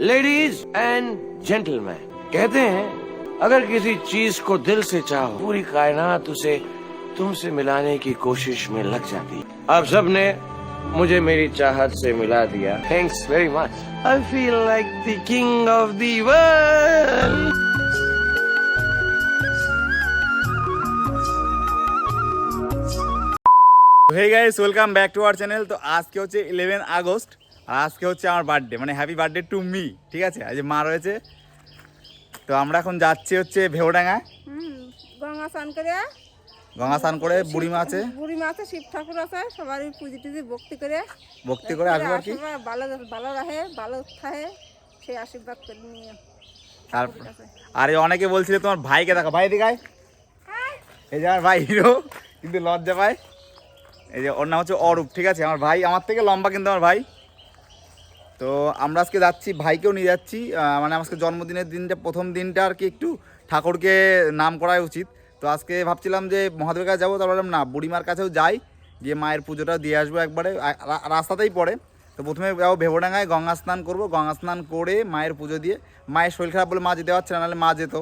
Ladies and gentleman कहते हैं अगर किसी चीज को दिल से चाहो पूरी कायनात उसे तुमसे मिलाने की कोशिश में लग जाती है आप सब ने मुझे मेरी चाहत से मिला दिया thanks very much I feel like the king of the world hey guys welcome back to our channel তো আজকে হচ্ছে ইলেভেন আগস্ট আর আজকে হচ্ছে আমার বার্থডে মানে হ্যাপি বার্থডে টু মি ঠিক আছে? আজ মা রয়েছে। তো আমরা এখন যাচ্ছি হচ্ছে ভেওডাঙ্গায় হুম গঙ্গা স্নান করে। গঙ্গা স্নান করে বুড়িমা আছে। বুড়ি মা আছে শিব ঠাকুর আছে সবারই পুজি টুজি ভক্তি করে। ভক্তি করে আসব আর কি। আশীর্বাদ ভালো ভালো রাখে ভালো থাকে সেই আশীর্বাদ করে নিয়ে। তারপর আর অনেকে বলছিল তোমার ভাইকে দেখো ভাই দিঘায় এই যে আমার ভাই হিরো কিন্তু লজ্জা পায়। এই যে ওর নাম হচ্ছে অরূপ ঠিক আছে? আমার ভাই আমার থেকে লম্বা কিন্তু আমার ভাই। তো আমরা আজকে যাচ্ছি, ভাইকেও নিয়ে যাচ্ছি মানে আজকে জন্মদিনের দিনটা, প্রথম দিনটা আর কি একটু ঠাকুরকে নাম করাই উচিত। তো আজকে ভাবছিলাম যে মহাদেবের কাছে যাব, তারপর না, বুড়িমার কাছেও যাই, গিয়ে মায়ের পুজোটা দিয়ে আসব একবারে রাস্তাতেই পড়ে। তো প্রথমে যাব ভেবডাঙ্গায় গঙ্গা স্নান করব, গঙ্গা স্নান করে মায়ের পুজো দিয়ে, মায়ের শরীর খারাপ বলে মা যেতে পারছে না, নাহলে মা যেত।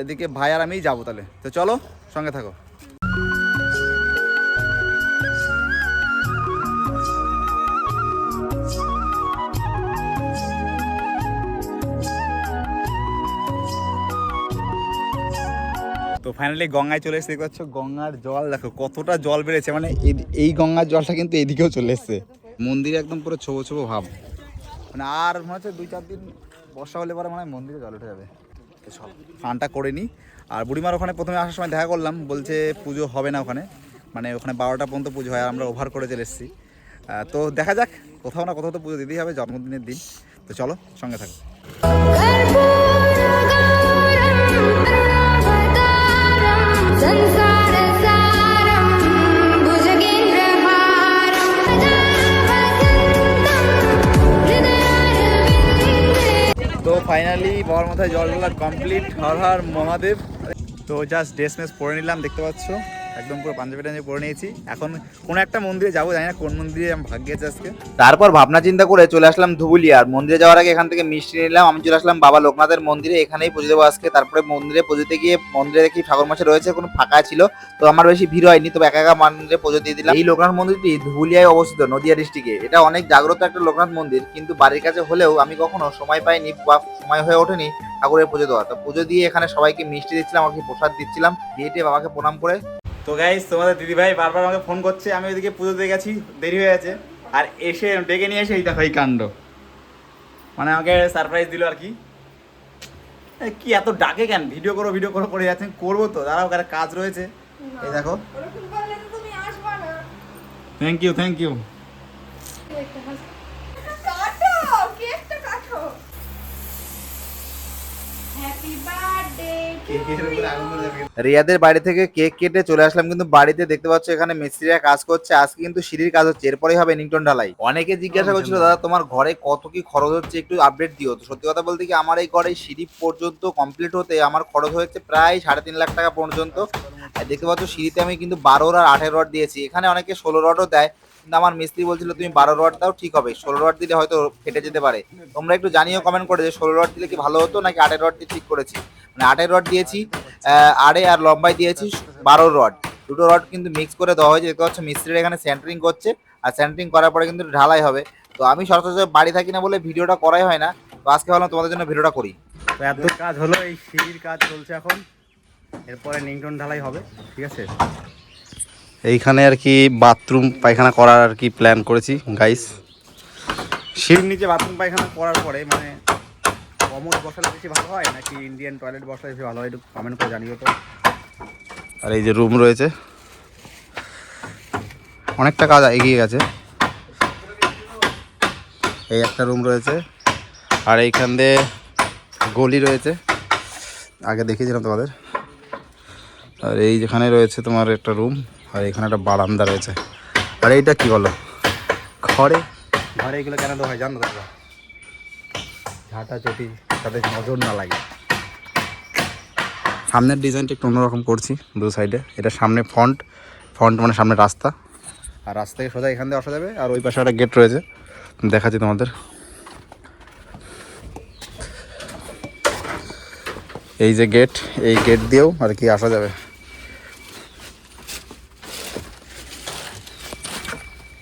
এদিকে ভাই আর আমিই যাব তাহলে। তো চলো, সঙ্গে থাকো। ফাইনালি গঙ্গায় চলে এসে দেখতে গঙ্গার জল, দেখো কতটা জল বেড়েছে। মানে এই- গঙ্গার জলটা কিন্তু এদিকেও চলে এসছে। মন্দিরে একদম পুরো ছোবো ছোবো ভাব। মানে আর মনে হচ্ছে দুই চার দিন বর্ষা হলে পরে মানে মন্দিরে জল উঠে যাবে। সব স্নানটা করে নিই আর বুড়িমার ওখানে প্রথমে আসার সময় দেখা করলাম, বলছে পুজো হবে না ওখানে। মানে ওখানে বারোটা পর্যন্ত পুজো হয় আমরা ওভার করে চলে এসেছি। তো দেখা যাক, কোথাও না কোথাও তো পুজো দিতেই হবে, জন্মদিনের দিন। তো চলো, সঙ্গে থাকো। তো ফাইনালি বড় মাথায় জল কমপ্লিট হর হর মহাদেব। তো জাস্ট ড্রেস পরে নিলাম, দেখতে পাচ্ছ? একদম পুরো পাঞ্জাবি টাঞ্জাবি পরে নিয়েছি। এখন কোনো একটা মন্দিরে যাব, জানি না কোন মন্দিরে আমি ভাগ্যে আছে আজকে। তারপর ভাবনা চিন্তা করে চলে আসলাম ধুবুলিয়া আর মন্দিরে যাওয়ার আগে এখান থেকে মিষ্টি নিলাম, আমি চলে আসলাম বাবা লোকনাথের মন্দিরে, এখানেই পুজো দেবো আজকে। তারপরে মন্দিরে পুজোতে গিয়ে মন্দিরে দেখি ঠাকুর মাসে রয়েছে, কোনো ফাঁকা ছিল, তো আমার বেশি ভিড় হয়নি, তবে একা একা মন্দিরে পুজো দিয়ে দিলাম। এই লোকনাথ মন্দিরটি ধুবুলিয়ায় অবস্থিত, নদিয়া ডিস্ট্রিক্টে এটা অনেক জাগ্রত একটা লোকনাথ মন্দির, কিন্তু বাড়ির কাছে হলেও আমি কখনো সময় পাইনি বা সময় হয়ে ওঠেনি ঠাকুরের পুজো দেওয়া তো পুজো দিয়ে এখানে সবাইকে মিষ্টি দিচ্ছিলাম, আমাকে প্রসাদ দিচ্ছিলাম, দিয়ে বাবাকে প্রণাম করে তো গাইস তোমাদের দিদিভাই বারবার আমাকে ফোন করছে, আমি ওইদিকে পুজো দিয়ে গেছি, দেরি হয়ে গেছে। আর এসে, ডেকে নিয়ে এসে এই দেখো এই কাণ্ড। মানে আমাকে সারপ্রাইজ দিল আর কি। কি এত ডাকে কেন? ভিডিও করো ভিডিও করো, করে যাচ্ছেন, করব তো। দাঁড়াও, কার কাজ রয়েছে। এই দেখো। Thank you thank you happy birthday রিয়াদের বাড়ি থেকে কেক কেটে চলে আসলাম কিন্তু বাড়িতে দেখতে পাচ্ছ এখানে মিস্ত্রিরা কাজ করছে। আজকে কিন্তু সিঁড়ির কাজ হচ্ছে এরপরেই হবে নিংটন ঢালাই। অনেকে জিজ্ঞাসা করছিল দাদা তোমার ঘরে কত কি খরচ হচ্ছে? একটু আপডেট দিও। তো সত্যি কথা বলতে কি আমার এই ঘরে সিঁড়ি পর্যন্ত কমপ্লিট হতে আমার খরচ হয়েছে প্রায় সাড়ে তিন লাখ টাকা পর্যন্ত। দেখতে পাচ্ছ সিঁড়িতে আমি কিন্তু বারো আর আঠেরো রড দিয়েছি। এখানে অনেকে ষোলো রডও দেয় কিন্তু আমার মিস্ত্রি বলছিল তুমি বারো রড দাও ঠিক হবে। ষোলো রড দিলে হয়তো ফেটে যেতে পারে। তোমরা একটু জানিও কমেন্ট করে যে ষোলো রড দিলে কি ভালো হতো নাকি আঠেরো রড দিয়ে ঠিক করেছি? মানে আঠেরো রড দিয়েছি আড়ে আর লম্বায় দিয়েছি বারো রড দুটো রড কিন্তু মিক্স করে দেওয়া হয়েছে দেখতে পাচ্ছ মিস্ত্রিরা এখানে সেন্টারিং করছে আর সেন্টারিং করার পরে কিন্তু ঢালাই হবে। তো আমি সচরাচর বাড়ি থাকি না বলে ভিডিওটা করাই হয় না তো আজকে ভাবলাম তোমাদের জন্য ভিডিওটা করি। তো এত কাজ হলো এই সিঁড়ির কাজ চলছে এখন। এরপরে নিংটন ঢালাই হবে ঠিক আছে? এইখানে আর কি বাথরুম পায়খানা করার আর কি প্ল্যান করেছি গাইস সিঁড়ির নিচে বাথরুম পায়খানা করার পরে মানে কমোড বসালে বেশি ভালো হয় নাকি ইন্ডিয়ান টয়লেট বসালে বেশি ভালো হয়? একটু কমেন্ট করে জানিও তো। আর এই যে রুম রয়েছে। অনেকটা কাজ এগিয়ে গেছে। এই একটা রুম রয়েছে। আর এইখান দিয়ে গলি রয়েছে। আগে দেখিয়েছিলাম তোমাদের। আর এই যেখানে রয়েছে তোমার একটা রুম আর এখানে একটা বারান্দা রয়েছে। আর এইটা কি বলো? ঘরে? ঘরে এগুলো কেন দেওয়া হয়? জানো দাদা ঝাঁটা চটি তাদের নজর না লাগে। সামনের ডিজাইনটা একটু অন্যরকম করছি দু সাইডে এটা সামনে ফ্রন্ট ফ্রন্ট মানে সামনে রাস্তা। আর রাস্তা থেকে সোজা এখান দিয়ে আসা যাবে আর ওই পাশে একটা গেট রয়েছে। দেখাচ্ছি তোমাদের। এই যে গেট এই গেট দিয়েও আর কি আসা যাবে।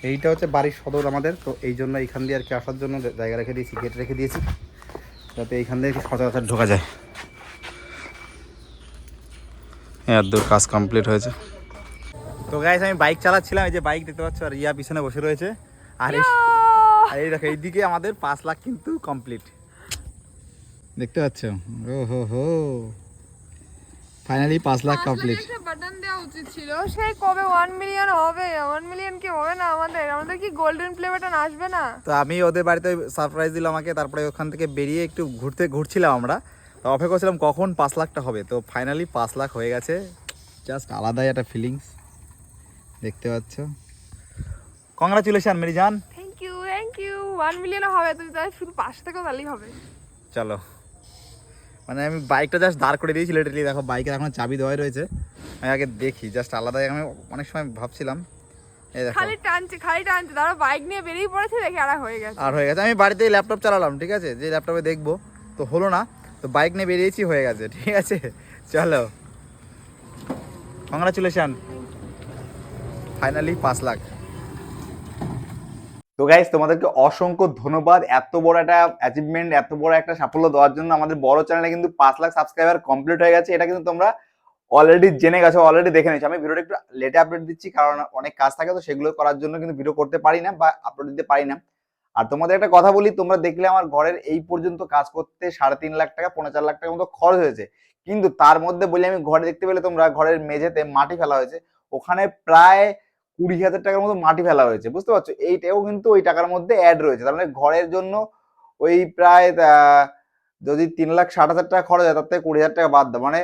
এইটা হচ্ছে বাড়ির সদর আমাদের তো এই জন্য এইখান দিয়ে আর কি আসার জন্য জায়গা রেখে দিয়েছি গেট রেখে দিয়েছি। যাতে এইখান থেকে সচরাচর ঢোকা যায়। এত দূর কাজ কমপ্লিট হয়েছে। তো গাইস আমি বাইক চালাচ্ছিলাম এই যে বাইক দেখতে পাচ্ছ আর ইয়া পিছনে বসে রয়েছে। আর এই দেখো এইদিকে আমাদের পাঁচ লাখ কিন্তু কমপ্লিট দেখতে পাচ্ছ? ও হো হো ফাইনালি পাঁচ লাখ কমপ্লিট বাটন দেওয়া উচিত ছিল। সেই কবে ওয়ান মিলিয়ন হবে? ওয়ান মিলিয়ন কি হবে না আমাদের? আমাদের কি গোল্ডেন প্লে বাটন আসবে না? তো আমি ওদের বাড়িতে সারপ্রাইজ দিল আমাকে তারপরে ওখান থেকে বেরিয়ে একটু ঘুরতে ঘুরছিলাম আমরা। তো অপেক্ষা করছিলাম কখন পাঁচ লাখটা হবে। তো ফাইনালি পাঁচ লাখ হয়ে গেছে। জাস্ট আলাদাই একটা ফিলিংস দেখতে পাচ্ছ। কংগ্রাচুলেশন মেরি জান thank you thank you one million হবে তুমি তাই শুধু পাশ থেকেও তাহলেই হবে। চলো। মানে আমি বাইকটা জাস্ট দাঁড় করে দিয়েছি লিটারলি দেখো বাইকের এখন চাবি দেওয়াই রয়েছে। আমি আগে দেখি জাস্ট আলাদা আমি অনেক সময় ভাবছিলাম। খালি টানছে খালি টানছে তারা বাইক নিয়ে বেরিয়ে পড়েছে দেখে আর হয়ে গেছে। আর হয়ে গেছে। আমি ল্যাপটপ চালালাম ঠিক আছে? যে ল্যাপটপে দেখব তো হলো না তো বাইক নিয়ে বেরিয়েছি হয়ে গেছে ঠিক আছে? চলো। কংগ্রাচুলেশন ফাইনালি পাঁচ লাখ। তো গাইস তোমাদেরকে অসংখ্য ধন্যবাদ এত বড় একটা অ্যাচিভমেন্ট এত বড় একটা সাফল্য দেওয়ার জন্য আমাদের বড় চ্যানেলে কিন্তু পাঁচ লাখ সাবস্ক্রাইবার কমপ্লিট হয়ে গেছে। এটা কিন্তু তোমরা অলরেডি জেনে গেছো অলরেডি দেখে নিয়েছো। আমি ভিডিওটা একটু লেটে আপডেট দিচ্ছি, কারণ অনেক কাজ থাকে, তো সেগুলো করার জন্য কিন্তু ভিডিও করতে পারি না বা আপলোড দিতে পারি না। আর তোমাদের একটা কথা বলি, তোমরা দেখলে আমার ঘরের এই পর্যন্ত কাজ করতে সাড়ে তিন লাখ টাকা পনেরো চার লাখ টাকার মতো খরচ হয়েছে। কিন্তু তার মধ্যে বলি, আমি ঘরে দেখতে পেলে তোমরা, ঘরের মেঝেতে মাটি ফেলা হয়েছে। ওখানে প্রায় কুড়ি হাজার টাকার মতো মাটি ফেলা হয়েছে, বুঝতে পারছ? এইটাও কিন্তু ওই টাকার মধ্যে অ্যাড রয়েছে। তার মানে ঘরের জন্য ওই প্রায় যদি তিন লাখ ষাট হাজার টাকা খরচ হয়, তার থেকে কুড়ি হাজার টাকা বাদ দাও। মানে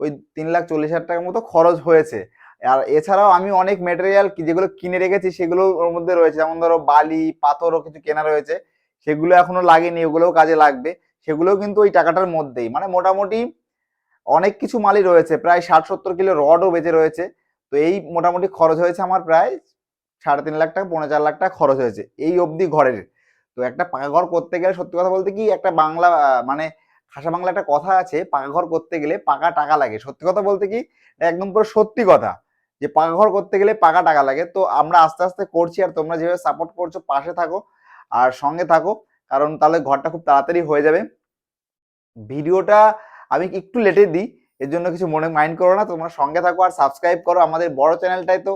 ওই তিন লাখ চল্লিশ হাজার টাকার মতো খরচ হয়েছে। আর এছাড়াও আমি অনেক মেটেরিয়াল যেগুলো কিনে রেখেছি, সেগুলো ওর মধ্যে রয়েছে। যেমন ধরো বালি, পাথরও কিছু কেনা রয়েছে। সেগুলো এখনও লাগেনি, ওগুলোও কাজে লাগবে। সেগুলোও কিন্তু ওই টাকাটার মধ্যেই। মানে মোটামুটি অনেক কিছু মালই রয়েছে। প্রায় ষাট সত্তর কিলো রডও বেঁচে রয়েছে। তো এই মোটামুটি খরচ হয়েছে আমার প্রায় সাড়ে তিন লাখ টাকা পনেরো চার লাখ টাকা খরচ হয়েছে এই অবধি ঘরের। তো একটা পাকা ঘর করতে গেলে সত্যি কথা বলতে কি একটা বাংলা মানে খাসা বাংলা একটা কথা আছে, পাকা ঘর করতে গেলে পাকা টাকা লাগে। সত্যি কথা বলতে কি একদম পুরো সত্যি কথা যে পাকা ঘর করতে গেলে পাকা টাকা লাগে। তো আমরা আস্তে আস্তে করছি আর তোমরা যেভাবে সাপোর্ট করছ পাশে থাকো আর সঙ্গে থাকো, কারণ তাহলে ঘরটা খুব তাড়াতাড়ি হয়ে যাবে। ভিডিওটা আমি একটু লেটে দিই এর জন্য কিছু মনে মাইন্ড করো না, তোমরা সঙ্গে থাকো আর সাবস্ক্রাইব করো। আমাদের বড় চ্যানেলটাই তো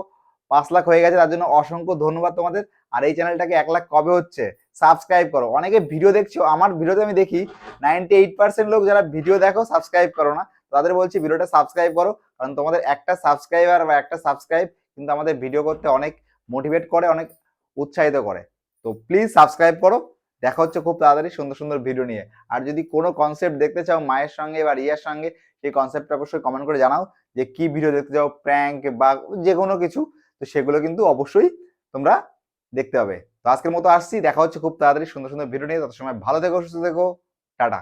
পাঁচ লাখ হয়ে গেছে, তার জন্য অসংখ্য ধন্যবাদ তোমাদের। আর এই চ্যানেলটাকে এক লাখ কবে হচ্ছে? সাবস্ক্রাইব করো। অনেকে ভিডিও দেখছ, আমার ভিডিওতে আমি দেখি নাইনটি এইট পার্সেন্ট লোক যারা ভিডিও দেখো সাবস্ক্রাইব করো না। তাদের বলছি ভিডিওটা সাবস্ক্রাইব করো, কারণ তোমাদের একটা সাবস্ক্রাইবার বা একটা সাবস্ক্রাইব কিন্তু আমাদের ভিডিও করতে অনেক মোটিভেট করে, অনেক উৎসাহিত করে। তো প্লিজ সাবস্ক্রাইব করো। দেখা হচ্ছে খুব তাড়াতাড়ি সুন্দর সুন্দর ভিডিও নিয়ে। আর যদি কোনো কনসেপ্ট দেখতে চাও মায়ের সঙ্গে বা রিয়ার সঙ্গে, সেই কনসেপ্টটা অবশ্যই কমেন্ট করে জানাও যে কি ভিডিও দেখতে চাও প্র্যাঙ্ক বা যে কোনো কিছু, তো সেগুলো কিন্তু অবশ্যই তোমরা দেখতে হবে তো আজকের মতো আসছি, দেখা হচ্ছে খুব তাড়াতাড়ি সুন্দর সুন্দর ভিডিও নিয়ে। তত সময় ভালো থেকো, সুস্থ থেকো, টাটা।